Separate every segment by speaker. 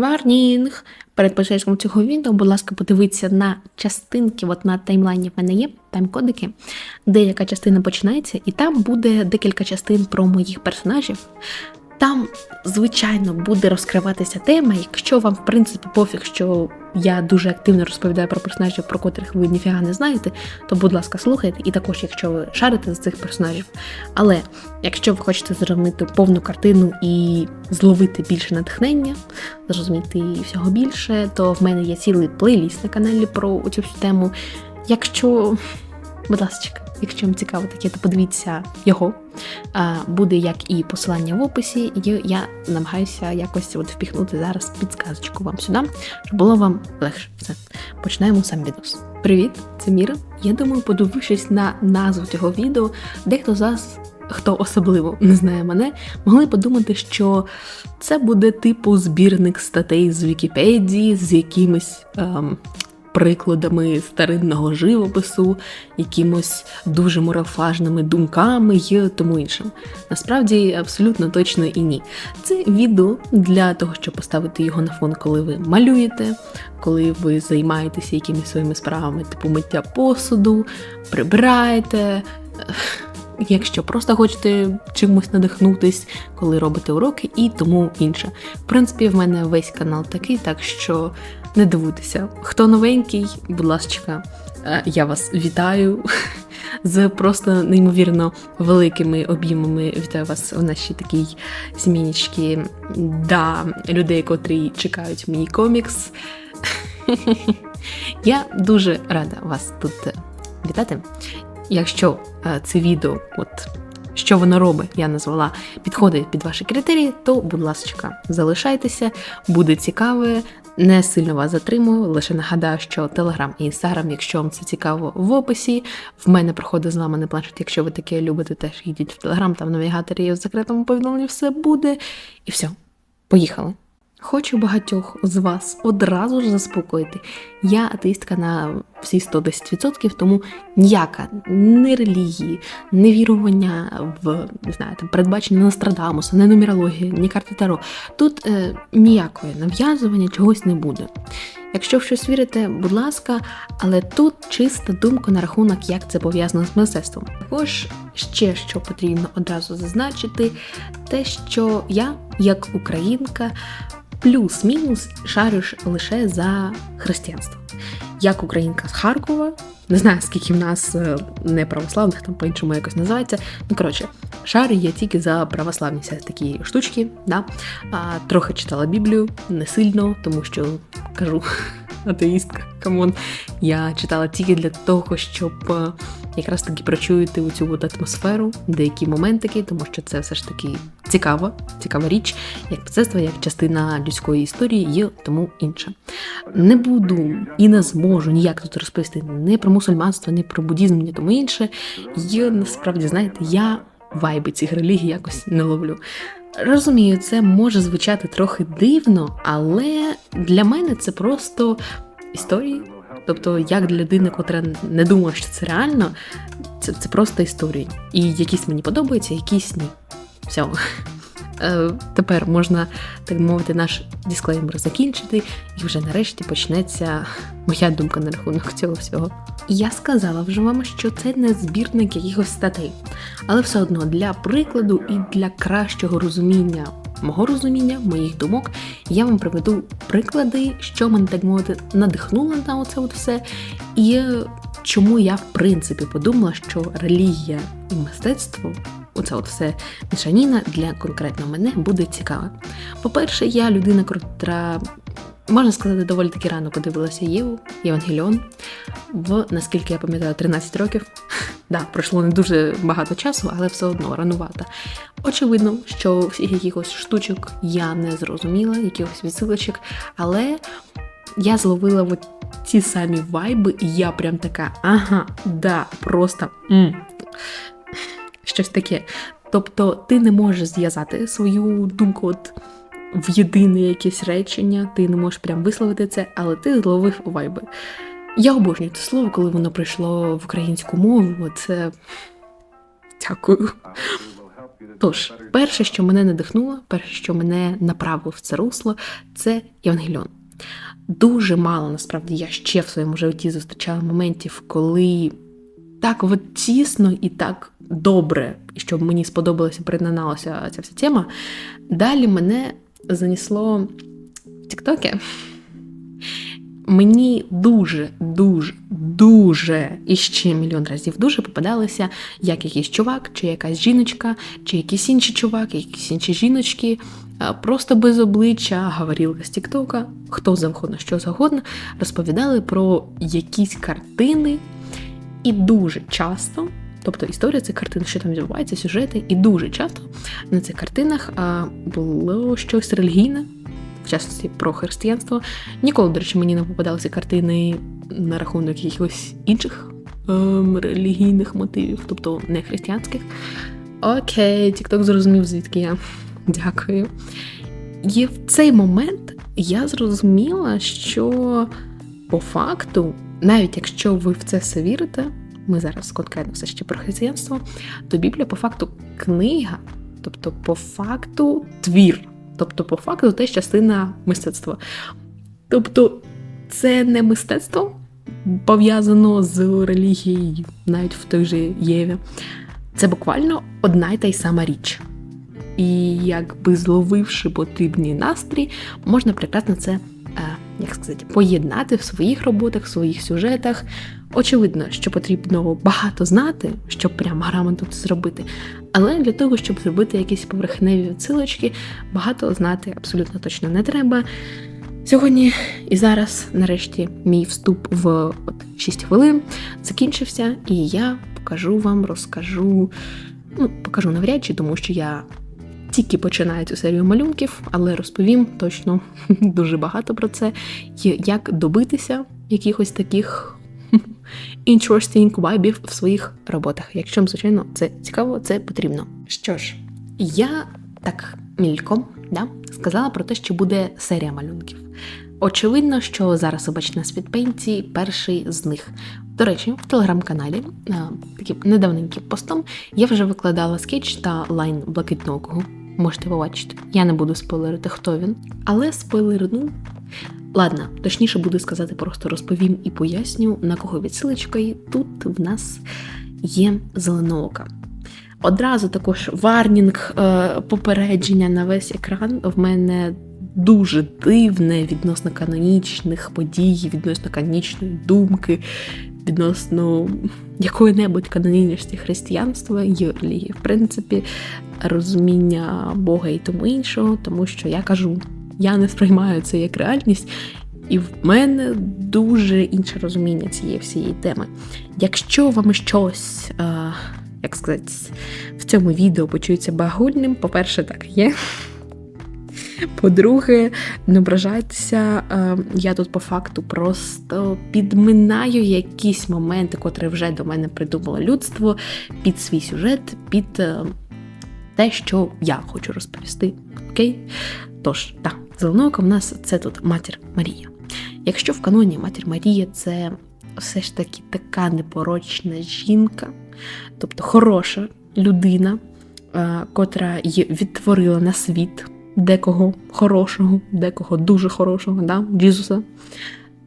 Speaker 1: Варнінг! Перед початком цього відео, будь ласка, подивіться на частинки, от на таймлайні в мене є тайм-кодики. Деяка частина починається, і там буде декілька частин про моїх персонажів. Там, звичайно, буде розкриватися тема. Якщо вам, в принципі, пофіг, що я дуже активно розповідаю про персонажів, про котрих ви ніфіга не знаєте, то, будь ласка, слухайте, і також, якщо ви шарите з цих персонажів. Але якщо ви хочете зробити повну картину і зловити більше натхнення, зрозуміти всього більше, то в мене є цілий плейліст на каналі про цю тему. Якщо, будь ласка, якщо вам цікаво таке, то подивіться його. Буде як і посилання в описі, і я намагаюся якось от впіхнути зараз підсказочку вам сюди, щоб було вам легше. Все, починаємо сам відос. Привіт, це Міра. Я думаю, подивившись на назву цього відео, дехто з вас, хто особливо не знає мене, могли подумати, що це буде типу збірник статей з Вікіпедії з якимись. Ем, прикладами старинного живопису, якимось дуже мурафажними думками і тому іншим. Насправді, абсолютно точно і ні. Це відео для того, щоб поставити його на фон, коли ви малюєте, коли ви займаєтеся якимись своїми справами, типу миття посуду, прибираєте. Якщо просто хочете чимось надихнутись, коли робите уроки і тому інше. В принципі, в мене весь канал такий, так що не дивуйтеся. Хто новенький, будь ласка, е, я вас вітаю з просто неймовірно великими обіймами. Вітаю вас у нашій такій змінічці да, людей, котрі чекають мій комікс. Я дуже рада вас тут вітати. Якщо е, це відео, от що воно робить, я назвала, підходить під ваші критерії, то, будь ласка, залишайтеся, буде цікаве. Не сильно вас затримую, лише нагадаю, що Телеграм і Інстаграм, якщо вам це цікаво, в описі. В мене проходить зламаний планшет. Якщо ви таке любите, теж йдіть в Телеграм, там в навігаторі в закритому повідомленні все буде. І все, поїхали. Хочу багатьох з вас одразу ж заспокоїти. Я атеїстка на всі 110%, тому ніяка не релігії, не вірування в не знаю, там, передбачення Нострадамуса, не нумерологія, ні карти Таро. Тут е, ніякої нав'язування чогось не буде. Якщо в щось вірите, будь ласка, але тут чиста думка на рахунок, як це пов'язано з мистецтвом. Також ще що потрібно одразу зазначити, те, що я, як українка, плюс-мінус шариш лише за християнство. Як українка з Харкова, не знаю, скільки в нас е, не православних, там по-іншому якось називається. Ну, коротше, шари я тільки за православні всі такі штучки. Да? А, Трохи читала Біблію, не сильно, тому що кажу, атеїстка, камон. Я читала тільки для того, щоб е, якраз таки прочуєте у цю от атмосферу, деякі моментики, тому що це все ж таки цікава, цікава річ, як мистецтво, як частина людської історії і тому інше. Не буду і не зможу ніяк тут розповісти не про мусульманство, не про буддізм, ні тому інше. І насправді, знаєте, я вайби цих релігій якось не ловлю. Розумію, це може звучати трохи дивно, але для мене це просто історії. Тобто, як для людини, котра не думає, що це реально, це це просто історії. І якісь мені подобаються, якісь ні. Все. Тепер можна, так мовити, наш дисклеймер закінчити, і вже нарешті почнеться моя думка на рахунок цього всього. Я сказала вже вам, що це не збірник якихось статей, але все одно для прикладу і для кращого розуміння. Мого розуміння, моїх думок, я вам приведу приклади, що мене так мовити надихнуло на оце от все, і чому я в принципі подумала, що релігія і мистецтво оце от все мішаніна для конкретно мене буде цікава. По-перше, я людина, котра, можна сказати, доволі таки рано подивилася Єву, Євангеліон, в, наскільки я пам'ятаю, 13 років. Да, пройшло не дуже багато часу, але все одно ранувато. Очевидно, що всіх якихось штучок я не зрозуміла, якихось відсилочок, але я зловила от ті самі вайби, і я прям така, ага, да, просто. м щось таке. Тобто ти не можеш зв'язати свою думку от в єдине якесь речення, ти не можеш прям висловити це, але ти зловив вайби. Я обожнюю це слово, коли воно прийшло в українську мову. Це дякую. Тож, перше, що мене надихнуло, перше, що мене направило в це русло, це Євангеліон. Дуже мало насправді я ще в своєму житті зустрічала моментів, коли так от тісно і так добре, щоб мені сподобалося, приєдналася ця вся тема. Далі мене занесло в Тіктоки. Мені дуже, дуже, дуже і ще мільйон разів дуже попадалися як якийсь чувак, чи якась жіночка, чи якийсь інший чувак, якісь інші жіночки, просто без обличчя, говорілка з Тіктока, хто завгодно, що завгодно, розповідали про якісь картини, і дуже часто. Тобто історія цих картин, що там відбувається, сюжети, і дуже часто на цих картинах було щось релігійне, в частності про християнство. Ніколи, до речі, мені не попадалися картини на рахунок якихось інших ем, релігійних мотивів, тобто не християнських. Окей, Тікток зрозумів, звідки я. Дякую. І в цей момент я зрозуміла, що по факту, навіть якщо ви в це все вірите, ми зараз конкретно все ще про християнство, то Біблія по факту книга, тобто по факту твір. Тобто, по факту, теж частина мистецтва. Тобто, це не мистецтво пов'язано з релігією, навіть в той же Єві. Це буквально одна й та й сама річ. І якби зловивши потрібний настрій, можна прекрасно це, е, як сказати, поєднати в своїх роботах, в своїх сюжетах. Очевидно, що потрібно багато знати, щоб прямо грамотно це зробити. Але для того, щоб зробити якісь поверхневі відсилочки, багато знати абсолютно точно не треба. Сьогодні і зараз, нарешті, мій вступ в от 6 хвилин закінчився, і я покажу вам, розкажу, ну, покажу навряд чи, тому що я тільки починаю цю серію малюнків, але розповім точно дуже багато про це, як добитися якихось таких interesting вайбів в своїх роботах. Якщо, звичайно, це цікаво, це потрібно. Що ж, я так мільком да, сказала про те, що буде серія малюнків. Очевидно, що зараз ви бачите на світпейнті перший з них. До речі, в телеграм-каналі таким недавненьким постом я вже викладала скетч та лайн блакитного. Можете побачити. Я не буду спойлерити, хто він, але спойлерну Ладно, точніше буде сказати, просто розповім і поясню, на кого відсилочка, і тут в нас є зеленоока. Одразу також варнінг, е, попередження на весь екран в мене дуже дивне відносно канонічних подій, відносно канонічної думки, відносно якої-небудь канонічності християнства і релігії, в принципі, розуміння Бога і тому іншого, тому що я кажу я не сприймаю це як реальність, і в мене дуже інше розуміння цієї всієї теми. Якщо вам щось, е, як сказати, в цьому відео почується багульним, по-перше, так є. По-друге, не ображайтеся, е, я тут по факту просто підминаю якісь моменти, котрі вже до мене придумало людство, під свій сюжет, під е, те, що я хочу розповісти. Окей? Тож, так, Зеленоока в нас це тут матір Марія. Якщо в каноні матір Марія це все ж таки така непорочна жінка, тобто хороша людина, е, котра відтворила на світ декого хорошого, декого дуже хорошого, да, Джізуса,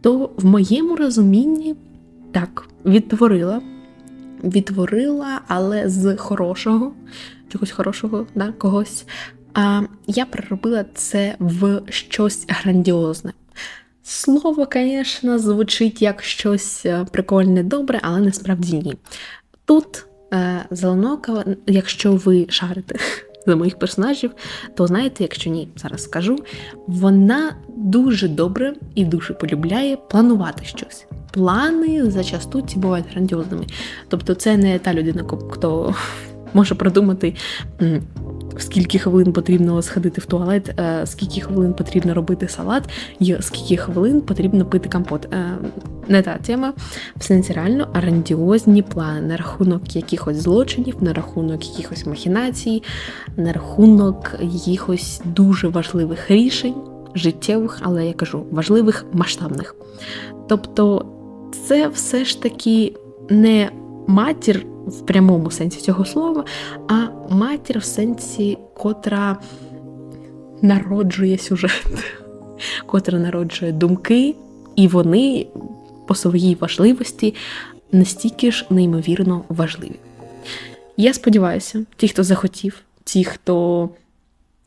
Speaker 1: то в моєму розумінні так, відтворила, відтворила, але з хорошого, чогось хорошого, да, когось. А я переробила це в щось грандіозне. Слово, звісно, звучить як щось е, прикольне, добре, але насправді ні. Тут е, зеленока, якщо ви шарите за моїх персонажів, то знаєте, якщо ні, зараз скажу, вона дуже добре і дуже полюбляє планувати щось. Плани зачасту бувають грандіозними. Тобто, це не та людина, хто може продумати скільки хвилин потрібно сходити в туалет, е, скільки хвилин потрібно робити салат, і скільки хвилин потрібно пити компот. Е, не та тема, в сенсі реально грандіозні плани на рахунок якихось злочинів, на рахунок якихось махінацій, на рахунок якихось дуже важливих рішень, життєвих, але я кажу, важливих масштабних. Тобто, це все ж таки не матір в прямому сенсі цього слова, а матір в сенсі, котра народжує сюжет, котра народжує думки, і вони по своїй важливості настільки ж неймовірно важливі. Я сподіваюся, ті, хто захотів, ті, хто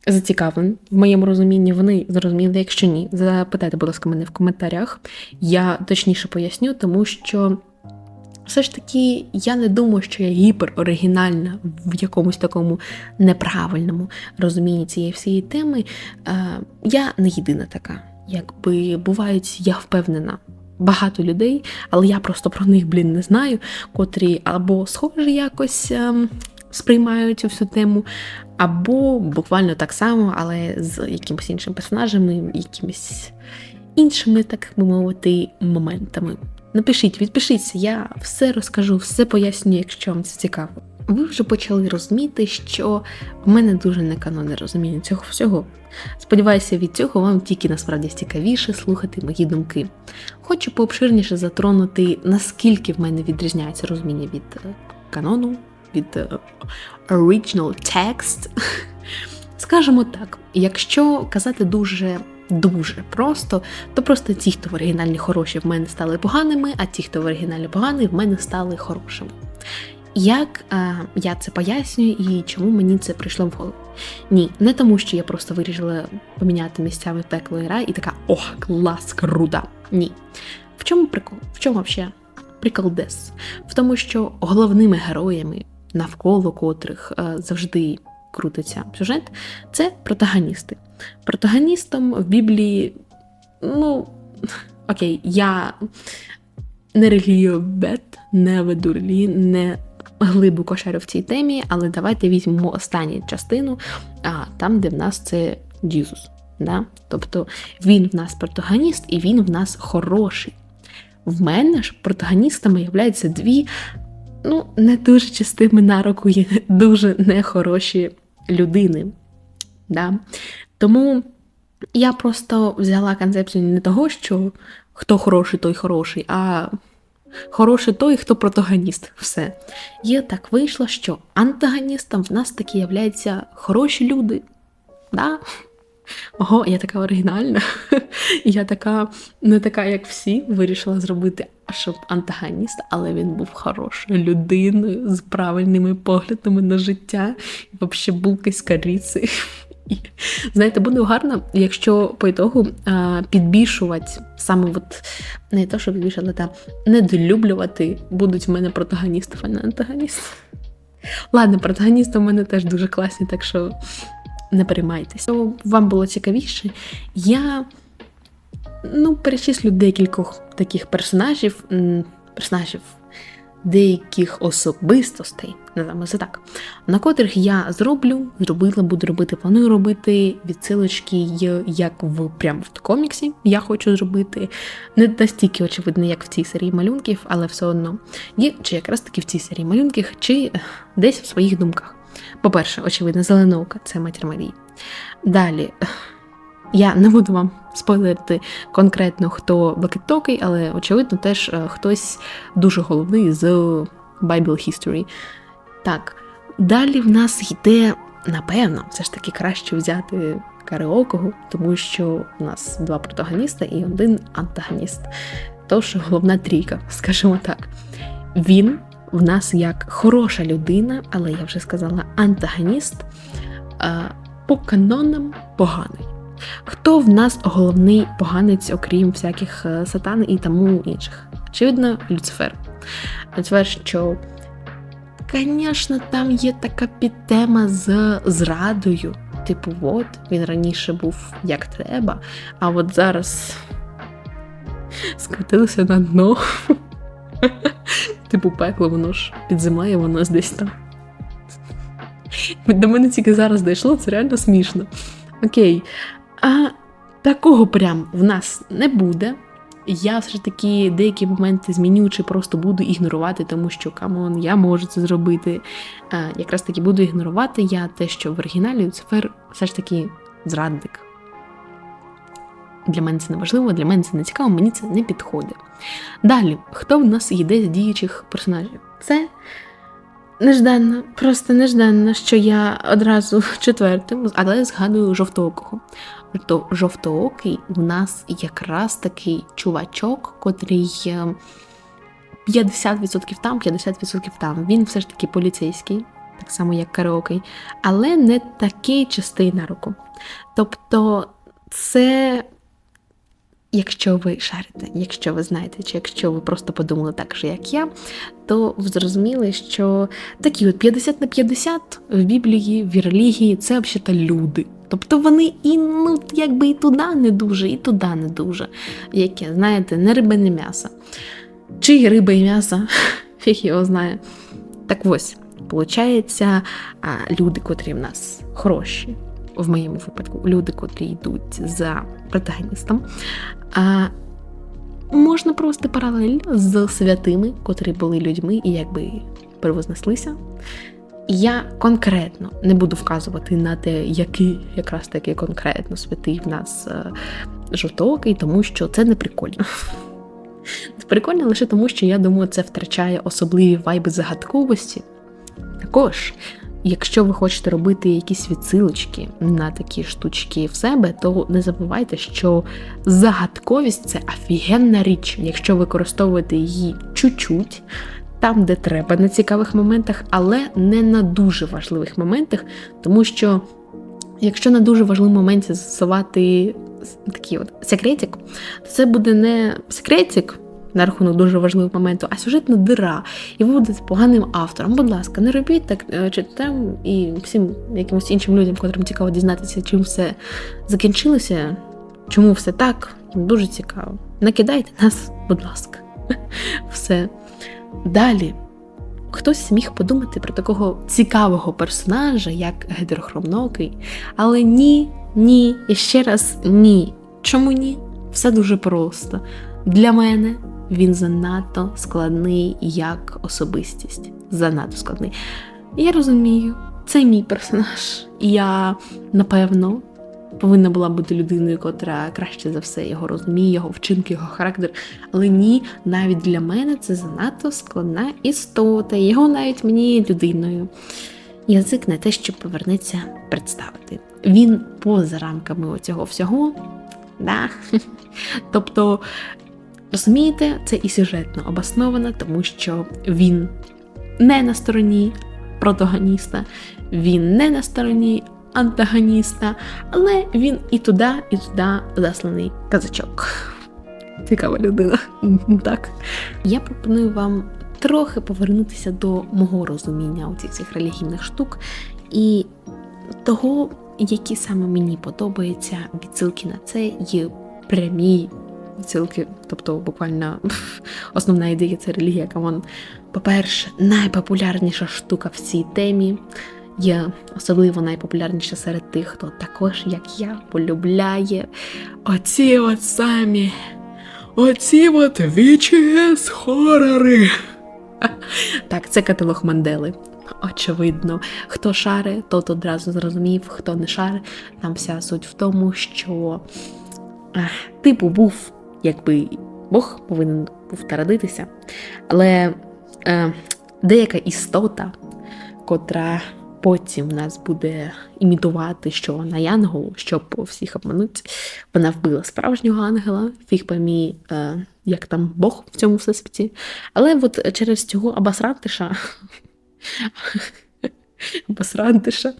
Speaker 1: зацікавлений в моєму розумінні, вони зрозуміли, якщо ні, запитайте, будь ласка, мене в коментарях. Я точніше поясню, тому що. Все ж таки, я не думаю, що я гіпероригінальна в якомусь такому неправильному розумінні цієї всієї теми. Я не єдина така. Якби бувають, я впевнена, багато людей, але я просто про них, блін, не знаю, котрі або схожі якось ем, сприймають цю всю тему, або буквально так само, але з якимось іншими персонажами, якимись іншими, так би мовити, моментами. Напишіть, відпишіться, я все розкажу, все поясню, якщо вам це цікаво. Ви вже почали розуміти, що в мене дуже неканонне розуміння цього всього. Сподіваюся, від цього вам тільки насправді цікавіше слухати мої думки. Хочу пообширніше затронути, наскільки в мене відрізняється розуміння від е, канону, від е, original text. Скажімо так, якщо казати дуже дуже просто, то просто ті, хто в оригіналі хороші, в мене стали поганими, а ті, хто в оригіналі погані, в мене стали хорошими. Як а, я це пояснюю і чому мені це прийшло в голову? Ні, не тому, що я просто вирішила поміняти місцями пекло і рай і така о, клас, круто. Ні. В чому прикол? В чому взагалі прикол дес? В тому, що головними героями, навколо котрих а, завжди крутиться сюжет, це протагоністи. Протагоністом в Біблії, ну, окей, я не релігіобет, не веду релігії, не глибоко шарю в цій темі, але давайте візьмемо останню частину, а там, де в нас це Джізус. Да? Тобто він в нас протагоніст і він в нас хороший. В мене ж протагоністами являються дві, ну, не дуже частими на руку, дуже нехороші людини. Да? Тому я просто взяла концепцію не того, що хто хороший, той хороший, а Хороший той, хто протагоніст. Все. Є так вийшло, що антагоністом в нас таки являються хороші люди. Да? Ого, я така оригінальна. Я така, не така, як всі, вирішила зробити, щоб антагоніст, але він був хорошою людиною з правильними поглядами на життя, і взагалі булки з корицею. Знаєте, буде гарно, якщо по ітогу підбільшувати саме от, не то, що підбільшувати, та недолюблювати будуть в мене протагоністи, а не антагоністи. Ладно, протагоністи в мене теж дуже класні, так що не переймайтеся. Вам було цікавіше. Я ну, перечислю декількох таких персонажів, персонажів деяких особистостей, називаємо це так, на котрих я зроблю, зробила, буду робити, планую робити відсилочки, як в прямо в коміксі я хочу зробити. Не настільки, очевидно, як в цій серії малюнків, але все одно є, чи якраз таки в цій серії малюнків, чи десь в своїх думках. По-перше, очевидно, зеленовка це матір Марії. Далі. Я не буду вам спойлерити конкретно, хто блакитокий, але, очевидно, теж е, хтось дуже головний з Bible History. Так, далі в нас йде, напевно, все ж таки краще взяти кареокого, тому що в нас два протагоніста і один антагоніст. Тож головна трійка, скажімо так. Він в нас як хороша людина, але я вже сказала, антагоніст, е, по канонам поганий. Хто в нас головний поганець, окрім всяких е, сатан і тому інших? Очевидно, Люцифер. Люцифер, що, звісно, там є така підтема з зрадою. Типу, от, він раніше був як треба, а от зараз скотилося на дно. Типу, пекло, воно ж під землею, воно десь там. До мене тільки зараз дійшло, це реально смішно. Окей, а такого прям в нас не буде. Я все ж таки деякі моменти зміню чи просто буду ігнорувати, тому що камон, я можу це зробити. А, якраз таки буду ігнорувати я те, що в оригіналі Люцифер все ж таки зрадник. Для мене це не важливо, для мене це не цікаво, мені це не підходить. Далі, хто в нас йде з діючих персонажів? Це Нежданно, просто нежданно, що я одразу четвертим, але згадую жовтоокого. То жовтоокий у нас якраз такий чувачок, котрий 50% там, 50% там. Він все ж таки поліцейський, так само як караокий, але не такий чистий на руку. Тобто, це. Якщо ви шарите, якщо ви знаєте, чи якщо ви просто подумали так же, як я, то ви зрозуміли, що такі от 50 на 50 в Біблії, в релігії це взагалі люди. Тобто вони і ну, якби і туди не дуже, і туди не дуже. Яке, знаєте, не риба, не м'ясо. Чи риба і м'ясо, фіг його знає. Так ось, виходить, люди, котрі в нас хороші, в моєму випадку, люди, котрі йдуть за протагоністом, можна просто паралель з святими, котрі були людьми і якби перевознеслися. Я конкретно не буду вказувати на те, який якраз таки конкретно святий в нас е, жовтоокий, тому що це не прикольно. Прикольно лише тому, що я думаю, це втрачає особливі вайби загадковості. Також, якщо ви хочете робити якісь відсилочки на такі штучки в себе, то не забувайте, що загадковість це офігенна річ, якщо використовуєте її чуть-чуть, там, де треба, на цікавих моментах, але не на дуже важливих моментах, тому що. Якщо на дуже важливому моменті засувати такий от секретик, то це буде не секретик на рахунок дуже важливого моменту, а сюжетна дира. І ви будете поганим автором. Будь ласка, не робіть так е, читам і всім якимось іншим людям, котрим цікаво дізнатися, чим все закінчилося, чому все так, дуже цікаво. Накидайте нас, будь ласка. Все. Далі. Хтось міг подумати про такого цікавого персонажа, як гетерохромнокий, але ні, ні, і ще раз ні. Чому ні? Все дуже просто. Для мене він занадто складний як особистість. Занадто складний. Я розумію, це мій персонаж. Я, напевно, повинна була бути людиною, котра краще за все його розуміє, його вчинки, його характер. Але ні, навіть для мене це занадто складна істота. Його навіть мені людиною. Язик не те, що повернеться представити. Він поза рамками цього всього. Да? Тобто, розумієте, це і сюжетно обосновано, тому що він не на стороні протагоніста, він не на стороні антагоніста, але він і туди, і туди засланий казачок. Цікава людина. Так. Я пропоную вам трохи повернутися до мого розуміння цих цих релігійних штук і того, які саме мені подобаються відсилки на це є прямі відсилки, тобто буквально основна ідея це релігія камон. По-перше, найпопулярніша штука в цій темі є особливо найпопулярніша серед тих, хто також, як я, полюбляє оці от самі. Оці от VHS хорори. Так, це каталог Мандели. Очевидно, хто шари, тот одразу зрозумів, хто не шари. Там вся суть в тому, що типу був, якби Бог повинен був народитися, але е, деяка істота, котра потім в нас буде імітувати, що вона янголу, щоб всіх обманути, вона вбила справжнього ангела, фіг поймі, е, як там Бог в цьому всесвіті. Але от через цього Абасрантиша. Абасрантиша.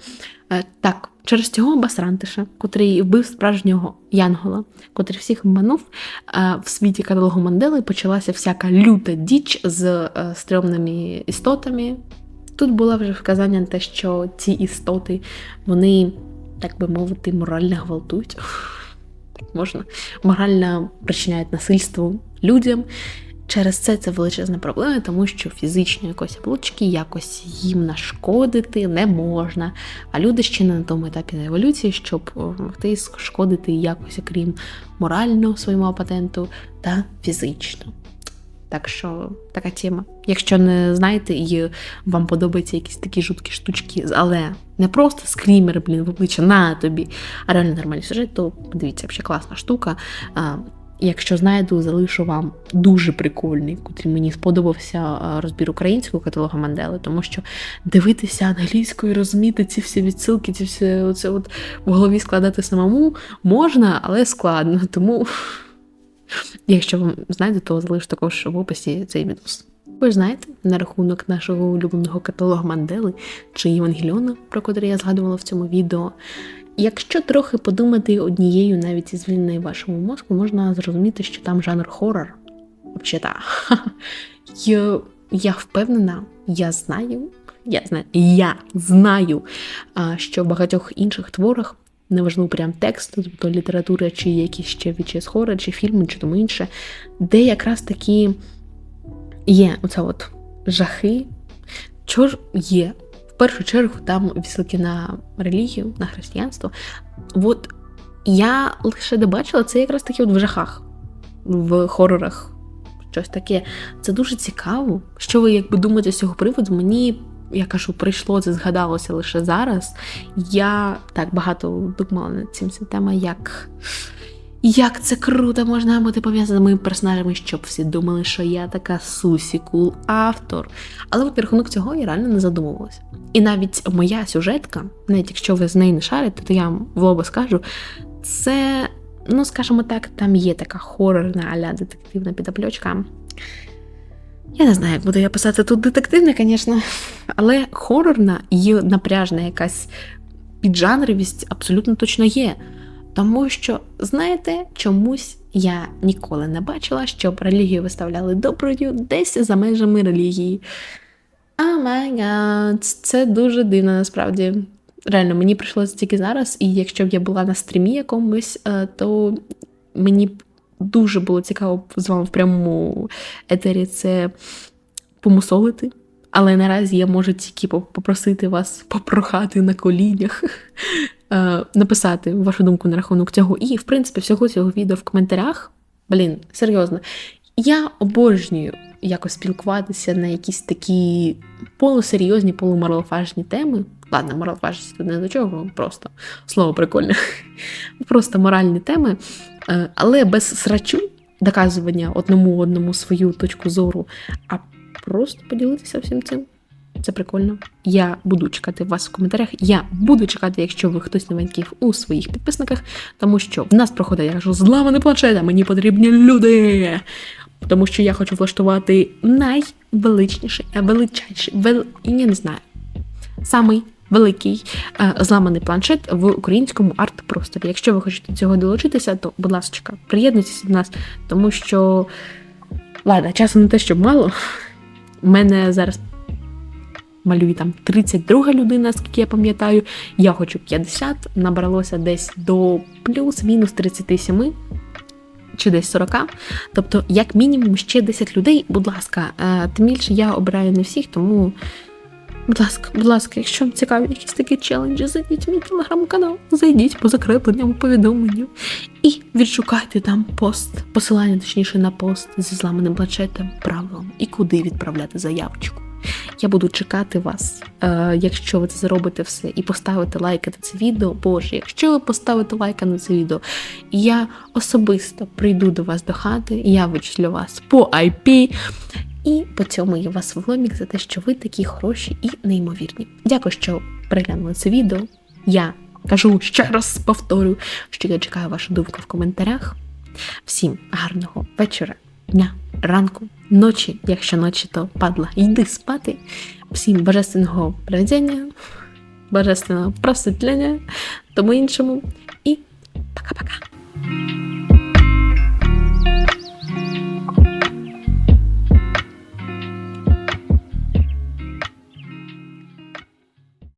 Speaker 1: Е, так, через цього Басрантиша, котрий вбив справжнього Янгола, котрий всіх обманув, е, в світі каталогу Мандели почалася всяка люта діч з стрьомними істотами, Тут було вже вказання на те, що ці істоти, вони, так би мовити, морально гвалтують. Можна, морально причиняють насильство людям. Через це це величезна проблема, тому що фізично якось облучки якось їм нашкодити не можна. А люди ще не на тому етапі еволюції, щоб могти шкодити якось, окрім морального своєму опоненту та фізично. Так що така тема. Якщо не знаєте і вам подобаються якісь такі жуткі штучки, але не просто скрімери, блін, в обличчя на тобі, а реально нормальний сюжет, то подивіться, взагалі класна штука. Якщо знайду, залишу вам дуже прикольний, котрий мені сподобався розбір українського каталога Мандели, тому що дивитися англійською, розуміти ці всі відсилки, ці всі оце от в голові складати самому можна, але складно. Тому, якщо вам знайду, то залишу також в описі цей відос. Ви ж знаєте, на рахунок нашого улюбленого каталогу Мандели чи Євангеліона, про котрий я згадувала в цьому відео. Якщо трохи подумати однією навіть із вільної вашому мозку, можна зрозуміти, що там жанр хоррор. Взагалі, я, я впевнена, я знаю, я знаю, я знаю, що в багатьох інших творах, неважливо прям текст, тобто література, чи якісь ще вічес хоррор, чи фільми, чи тому інше, де якраз такі є оце от жахи. Чого ж є? В першу чергу там відсилки на релігію, на християнство. От я лише де бачила це якраз таки от в жахах, в хорорах. Щось таке. Це дуже цікаво. Що ви якби думаєте з цього приводу? Мені, я кажу, прийшло, це згадалося лише зараз. Я так багато думала над цим тема, як як це круто можна бути пов'язаними персонажами, щоб всі думали, що я така сусі кул автор. Але от рахунок цього я реально не задумувалася. І навіть моя сюжетка, навіть якщо ви з неї не шарите, то я в лобо скажу, це, ну скажімо так, там є така хорорна аля детективна підопльочка. Я не знаю, як буду я писати тут детективне, звісно, але хорорна і напряжна якась піджанровість абсолютно точно є. Тому що, знаєте, чомусь я ніколи не бачила, щоб релігію виставляли доброю десь за межами релігії. А май гад, це дуже дивно насправді. Реально, мені прийшлося тільки зараз, і якщо б я була на стрімі якомусь, е, то мені б дуже було цікаво з вами в прямому етері це помусолити. Але наразі я можу тільки попросити вас попрохати на колінях Е, написати вашу думку на рахунок цього. І, в принципі, всього цього відео в коментарях. Блін, серйозно. Я обожнюю якось спілкуватися на якісь такі полусерйозні, полумарлофажні теми. Ладно, моралфажність тут не до чого, просто слово прикольне. Просто моральні теми, але без срачу доказування одному одному свою точку зору, а просто поділитися всім цим. Це прикольно. Я буду чекати вас в коментарях. Я буду чекати, якщо ви хтось новенький у своїх підписниках, тому що в нас проходить, я кажу, зламаний планшет, а мені потрібні люди. Тому що я хочу влаштувати найвеличніший, е, величайший, вел... я не знаю, самий великий е, зламаний планшет в українському арт-просторі. Якщо ви хочете цього долучитися, то, будь ласка, приєднуйтеся до нас, тому що, ладно, часу не те, щоб мало. У мене зараз малює там 32 людина, скільки я пам'ятаю. Я хочу 50, набралося десь до плюс-мінус 37. Чи десь 40, тобто, як мінімум, ще 10 людей, будь ласка, е, тим більше я обираю не всіх, тому, будь ласка, будь ласка, якщо вам цікаві якісь такі челенджі, зайдіть в мій телеграм-канал, зайдіть по закрепленням повідомленню і відшукайте там пост, посилання, точніше, на пост зі зламаним планшетом, правилом і куди відправляти заявочку. Я буду чекати вас, е, якщо ви це зробите все, і поставите лайки на це відео. Боже, якщо ви поставите лайка на це відео, я особисто прийду до вас до хати, я вичлю вас по IP. І по цьому я вас в ломік за те, що ви такі хороші і неймовірні. Дякую, що переглянули це відео. Я кажу ще раз повторю, що я чекаю вашу думку в коментарях. Всім гарного вечора, дня, ранку ночі, якщо ночі, то падла, йди спати. Всім божественного приведення, божественного просвітлення, тому іншому. І пока-пока.